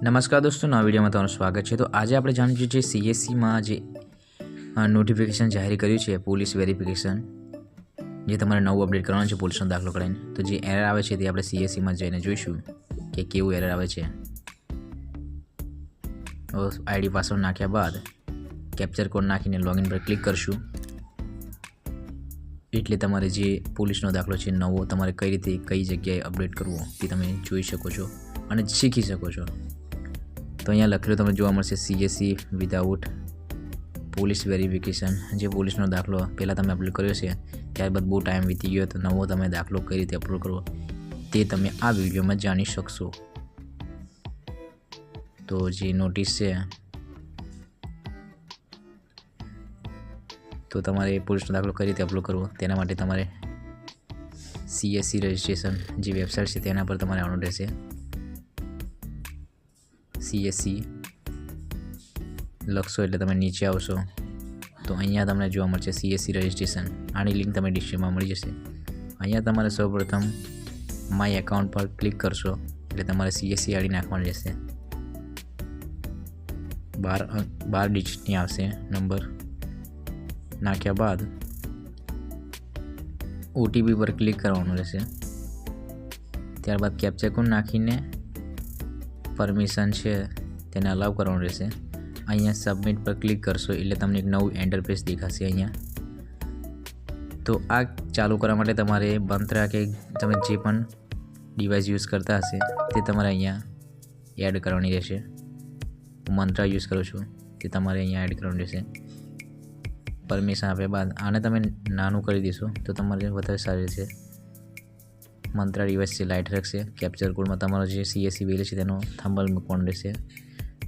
નમસ્કાર દોસ્તો, નવા વિડીયોમાં તમારું સ્વાગત છે. તો આજે આપણે જાણીશું જે સીએસસીમાં જે નોટિફિકેશન જાહેર કર્યું છે, પોલીસ વેરિફિકેશન જે તમારે નવું અપડેટ કરવાનું છે પોલીસનો દાખલો કરાવીને તો જે એરર આવે છે તે આપણે સીએસસીમાં જઈને જોઈશું કે કેવું એરર આવે છે. આઈડી પાસવર્ડ નાખ્યા બાદ કેપ્ચર કોડ નાખીને લોગિન પર ક્લિક કરશું. એટલે તમારે જે પોલીસનો દાખલો છે નવો, તમારે કઈ રીતે, કઈ જગ્યાએ અપડેટ કરવો તે તમે જોઈ શકો છો અને શીખી શકો છો. તો અહીંયા લખેલું તમને જોવા મળશે સીએસસી વિધાઉટ પોલીસ વેરિફિકેશન જે પોલીસનો દાખલો પહેલાં તમે અપલોડ કર્યો છે, ત્યારબાદ બહુ ટાઈમ વીતી ગયો તો નવો તમે દાખલો કઈ રીતે અપલોડ કરવો તે તમે આ વિડીયોમાં જાણી શકશો. તો જે નોટિસ છે, તો તમારે પોલીસનો દાખલો કઈ રીતે અપલોડ કરવો તેના માટે તમારે સીએસસી રજિસ્ટ્રેશન જે વેબસાઇટ છે તેના પર તમારે આવવાનું રહેશે. સીએસસી લખશો એટલે તમે નીચે આવશો. તો અહીંયા તમને જોવા મળશે સીએસસી રજિસ્ટ્રેશન આની લિંક તમે ડિસ્ક્રિપ્શનમાં મળી જશે. અહીંયા તમારે સૌપ્રથમ માય એકાઉન્ટ પર ક્લિક કરશો એટલે તમારે સીએસસી આડી નાખવાની રહેશે. બાર બાર ડિજિટની આવશે નંબર નાખ્યા બાદ ઓટીપી પર ક્લિક કરવાનું રહેશે. ત્યારબાદ કેપ્ચર કોડ નાખીને પરમિશન છે, તેને અલાઉ કરવાનું રહેશે. અહીંયા સબમિટ પર ક્લિક કરશો એટલે તમને એક નવું એન્ટરફેસ દેખાશે અહીંયા. તો આ ચાલુ કરવા માટે તમારે મંત્રા કે તમે જે પણ ડિવાઇસ યુઝ કરતા હશે, તે તમારે અહીંયા એડ કરવાની રહેશે. હું મંત્રા યુઝ કરું છું, તે તમારે અહીંયા એડ કરવાનું રહેશે. પરમિશન આપ્યા બાદ આને તમે નાનું કરી દેશો, તો તમારે વધારે સારી રહેશે. મંત્રા ડિવાઇસ છે લાઇટ રાખશે. કેપ્ચર કોડમાં તમારો જે સીએસસી વેલ છે તેનો થંબલ મૂકવાનું રહેશે.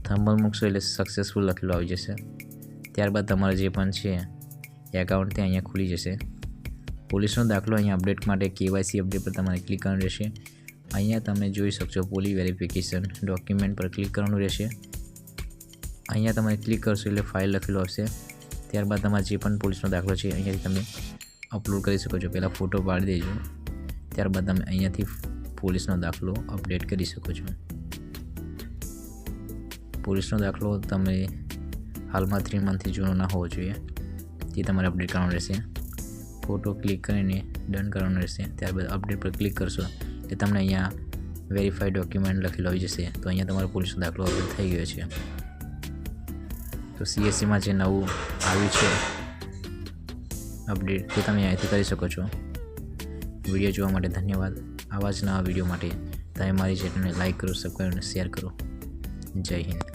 થંબલ મૂકશો એટલે સક્સેસફુલ લખેલું આવી જશે. ત્યારબાદ તમારે જે પણ છે એકાઉન્ટ તે અહીંયા ખુલી જશે. પોલીસનો દાખલો અહીંયા અપડેટ માટે કેવાયસી અપડેટ પર તમારે ક્લિક કરવાનું રહેશે. અહીંયા તમે જોઈ શકશો પોલી વેરિફિકેશન ડોક્યુમેન્ટ પર ક્લિક કરવાનું રહેશે. અહીંયા તમે ક્લિક કરશો એટલે ફાઇલ લખેલું આવશે. ત્યારબાદ તમારે જે પણ પોલીસનો દાખલો છે, અહીંયાથી તમે અપલોડ કરી શકો છો. પહેલાં ફોટો પાડી દેજો. ત્યારબાદ તમે અહીંયાથી પોલીસનો દાખલો અપડેટ કરી શકો છો. પોલીસનો દાખલો તમે હાલમાં થ્રી મંથથી જૂનો ના હોવો જોઈએ. તે તમારે અપડેટ કરવાનો રહેશે. ફોટો ક્લિક કરીને ડન કરવાનું રહેશે. ત્યારબાદ અપડેટ પર ક્લિક કરશો એટલે તમને અહીંયા વેરીફાઈડ ડોક્યુમેન્ટ લખેલો આવી જશે. તો અહીંયા તમારો પોલીસનો દાખલો અપડેટ થઈ ગયો છે. તો સીએસસીમાં જે નવું આવ્યું છે, અપડેટ તે તમે અહીંયાથી કરી શકો છો. વીડિયો જોવા માટે ધન્યવાદ. આવા જ નવા વીડિયો માટે તમે મારી ચેનલને લાઇક કરો સબસ્ક્રાઈબ અને શેર કરો. જય હિન્દ.